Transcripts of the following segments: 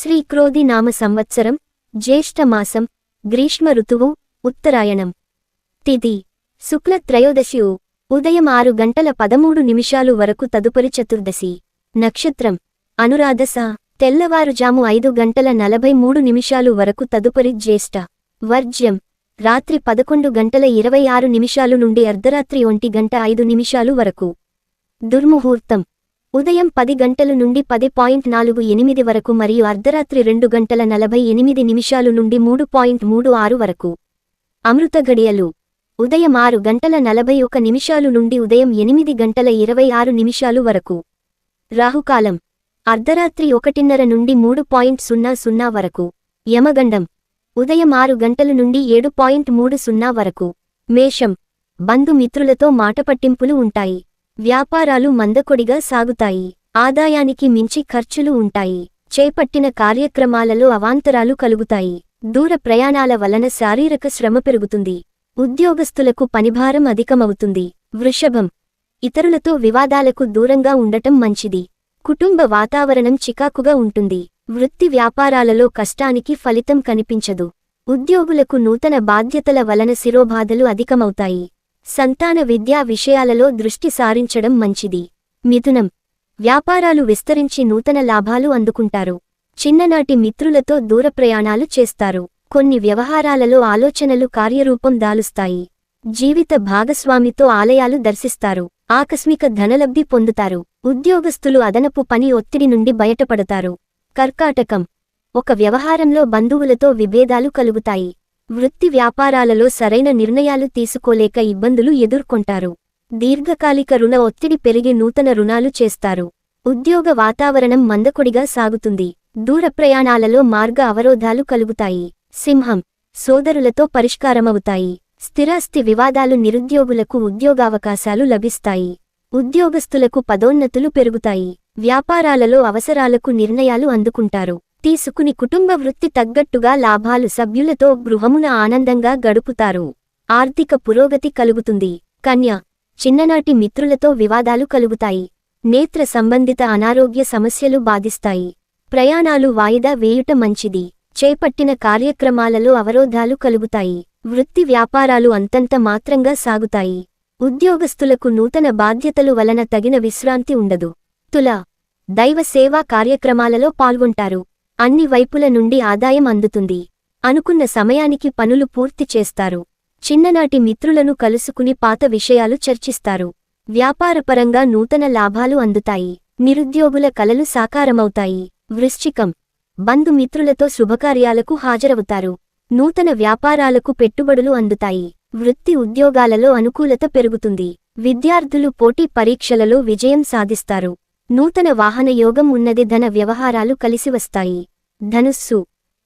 శ్రీక్రోధి నామ సంవత్సరం జ్యేష్ఠమాసం గ్రీష్మ ఋతువు ఉత్తరాయణం. తిథి శుక్ల త్రయోదశి ఉదయం ఆరు గంటల పదమూడు నిమిషాలు వరకు తదుపరి చతుర్దశి. నక్షత్రం. అనురాధస తెల్లవారుజాము ఐదు గంటల నలభై మూడు నిమిషాలు వరకు తదుపరి జ్యేష్ఠ. వర్జ్యం. రాత్రి పదకొండు గంటల ఇరవై ఆరు నిమిషాలు నుండి అర్ధరాత్రి ఒంటి గంట ఐదు నిమిషాలు వరకు. దుర్ముహూర్తం. ఉదయం పది గంటలు నుండి పది పాయింట్ నాలుగు ఎనిమిది వరకు మరియు అర్ధరాత్రి రెండు గంటల నలభై ఎనిమిది నిమిషాలు నుండి మూడు పాయింట్ మూడు ఆరు వరకు. అమృత గడియలు. ఉదయం ఆరు గంటల నలభై ఒక నిమిషాలు నుండి ఉదయం ఎనిమిది గంటల ఇరవై ఆరు నిమిషాలు వరకు. రాహుకాలం. అర్ధరాత్రి ఒకటిన్నర నుండి మూడు పాయింట్ సున్నా సున్నా వరకు. యమగండం. ఉదయం ఆరు గంటల నుండి ఏడు పాయింట్ మూడు సున్నా వరకు. మేషం. బంధుమిత్రులతో మాటపట్టింపులు ఉంటాయి. వ్యాపారాలు మందకొడిగా సాగుతాయి. ఆదాయానికి మించి ఖర్చులు ఉంటాయి. చేపట్టిన కార్యక్రమాలలో అవాంతరాలు కలుగుతాయి. దూర ప్రయాణాల వలన శారీరక శ్రమ పెరుగుతుంది. ఉద్యోగస్తులకు పనిభారం అధికమవుతుంది. వృషభం. ఇతరులతో వివాదాలకు దూరంగా ఉండటం మంచిది. కుటుంబ వాతావరణం చికాకుగా ఉంటుంది. వృత్తి వ్యాపారాలలో కష్టానికి ఫలితం కనిపించదు. ఉద్యోగులకు నూతన బాధ్యతల వలన శిరోబాధలు అధికమవుతాయి. సంతాన విద్యా విషయాలలో దృష్టి సారించడం మంచిది. మిథునం. వ్యాపారాలు విస్తరించి నూతన లాభాలు అందుకుంటారు. చిన్ననాటి మిత్రులతో దూర ప్రయాణాలు చేస్తారు. కొన్ని వ్యవహారాలలో ఆలోచనలు కార్యరూపం దాలుస్తాయి. జీవిత భాగస్వామితో ఆలయాలు దర్శిస్తారు. ఆకస్మిక ధనలబ్ధి పొందుతారు. ఉద్యోగస్తులు అదనపు పని ఒత్తిడి నుండి బయటపడతారు. కర్కాటకం. ఒక వ్యవహారంలో బంధువులతో విభేదాలు కలుగుతాయి. వృత్తి వ్యాపారాలలో సరైన నిర్ణయాలు తీసుకోలేక ఇబ్బందులు ఎదుర్కొంటారు. దీర్ఘకాలిక రుణ ఒత్తిడి పెరిగి నూతన రుణాలు చేస్తారు. ఉద్యోగ వాతావరణం మందకొడిగా సాగుతుంది. దూర ప్రయాణాలలో మార్గ అవరోధాలు కలుగుతాయి. సింహం సోదరులతో పరిష్కారమవుతాయి. స్థిరాస్తి వివాదాలు నిరుద్యోగులకు ఉద్యోగావకాశాలు లభిస్తాయి. ఉద్యోగస్తులకు పదోన్నతులు పెరుగుతాయి. వ్యాపారాలలో అవసరాలకు నిర్ణయాలు అందుకుంటారు. తీసుకుని కుటుంబ వృత్తి తగ్గట్టుగా లాభాలు సభ్యులతో గృహమున ఆనందంగా గడుపుతారు. ఆర్థిక పురోగతి కలుగుతుంది. కన్య చిన్ననాటి మిత్రులతో వివాదాలు కలుగుతాయి. నేత్ర సంబంధిత అనారోగ్య సమస్యలు బాధిస్తాయి. ప్రయాణాలు వాయిదా వేయుట మంచిది. చేపట్టిన కార్యక్రమాలలో అవరోధాలు కలుగుతాయి. వృత్తి వ్యాపారాలు అంతంత మాత్రంగా సాగుతాయి. ఉద్యోగస్తులకు నూతన బాధ్యతలు వలన తగిన విశ్రాంతి ఉండదు. తుల దైవ సేవా కార్యక్రమాలలో పాల్గొంటారు. అన్ని వైపుల నుండి ఆదాయం అందుతుంది. అనుకున్న సమయానికి పనులు పూర్తి చేస్తారు. చిన్ననాటి మిత్రులను కలుసుకుని పాత విషయాలు చర్చిస్తారు. వ్యాపారపరంగా నూతన లాభాలు అందుతాయి. నిరుద్యోగుల కలలు సాకారమవుతాయి. వృశ్చికం. బంధుమిత్రులతో శుభకార్యాలకు హాజరవుతారు. నూతన వ్యాపారాలకు పెట్టుబడులు అందుతాయి. వృత్తి ఉద్యోగాలలో అనుకూలత పెరుగుతుంది. విద్యార్థులు పోటీ పరీక్షలలో విజయం సాధిస్తారు. నూతన వాహన యోగం ఉన్నది ధన వ్యవహారాలు కలిసివస్తాయి ధనుస్సు.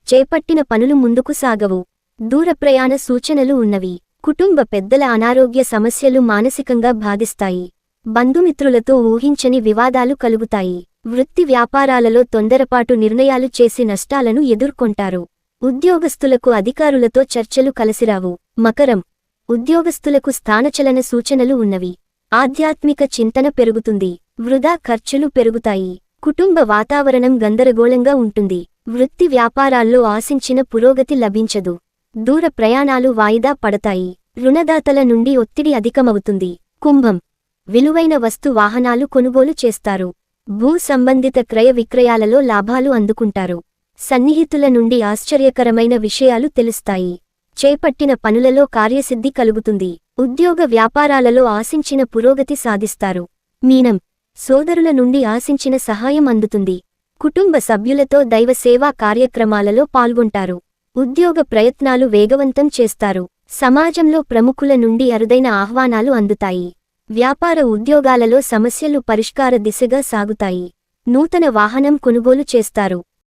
చేపట్టిన పనులు ముందుకు సాగవు. దూర ప్రయాణ సూచనలు ఉన్నవి. కుటుంబ పెద్దల అనారోగ్య సమస్యలు మానసికంగా బాధిస్తాయి. బంధుమిత్రులతో ఊహించని వివాదాలు కలుగుతాయి. వృత్తి వ్యాపారాలలో తొందరపాటు నిర్ణయాలు చేసి నష్టాలను ఎదుర్కొంటారు. ఉద్యోగస్తులకు అధికారులతో చర్చలు కలసిరావు. మకరం. ఉద్యోగస్తులకు స్థానచలన సూచనలు ఉన్నవి. ఆధ్యాత్మిక చింతన పెరుగుతుంది. వృధా ఖర్చులు పెరుగుతాయి. కుటుంబ వాతావరణం గందరగోళంగా ఉంటుంది. వృత్తి వ్యాపారాల్లో ఆశించిన పురోగతి లభించదు. దూర ప్రయాణాలు వాయిదా పడతాయి. రుణదాతల నుండి ఒత్తిడి అధికమవుతుంది. కుంభం. విలువైన వస్తు వాహనాలు కొనుగోలు చేస్తారు. భూ సంబంధిత క్రయ విక్రయాలలో లాభాలు అందుకుంటారు. సన్నిహితుల నుండి ఆశ్చర్యకరమైన విషయాలు తెలుస్తాయి. చేపట్టిన పనులలో కార్యసిద్ధి కలుగుతుంది. ఉద్యోగ వ్యాపారాలలో ఆశించిన పురోగతి సాధిస్తారు. మీనం. సోదరుల నుండి ఆశించిన సహాయం అందుతుంది. కుటుంబ సభ్యులతో దైవ సేవా కార్యక్రమాలలో పాల్గొంటారు. ఉద్యోగ ప్రయత్నాలు వేగవంతం చేస్తారు. సమాజంలో ప్రముఖుల నుండి అరుదైన ఆహ్వానాలు అందుతాయి. వ్యాపార ఉద్యోగాలలో సమస్యలు పరిష్కార దిశగా సాగుతాయి. నూతన వాహనం కొనుగోలు చేస్తారు.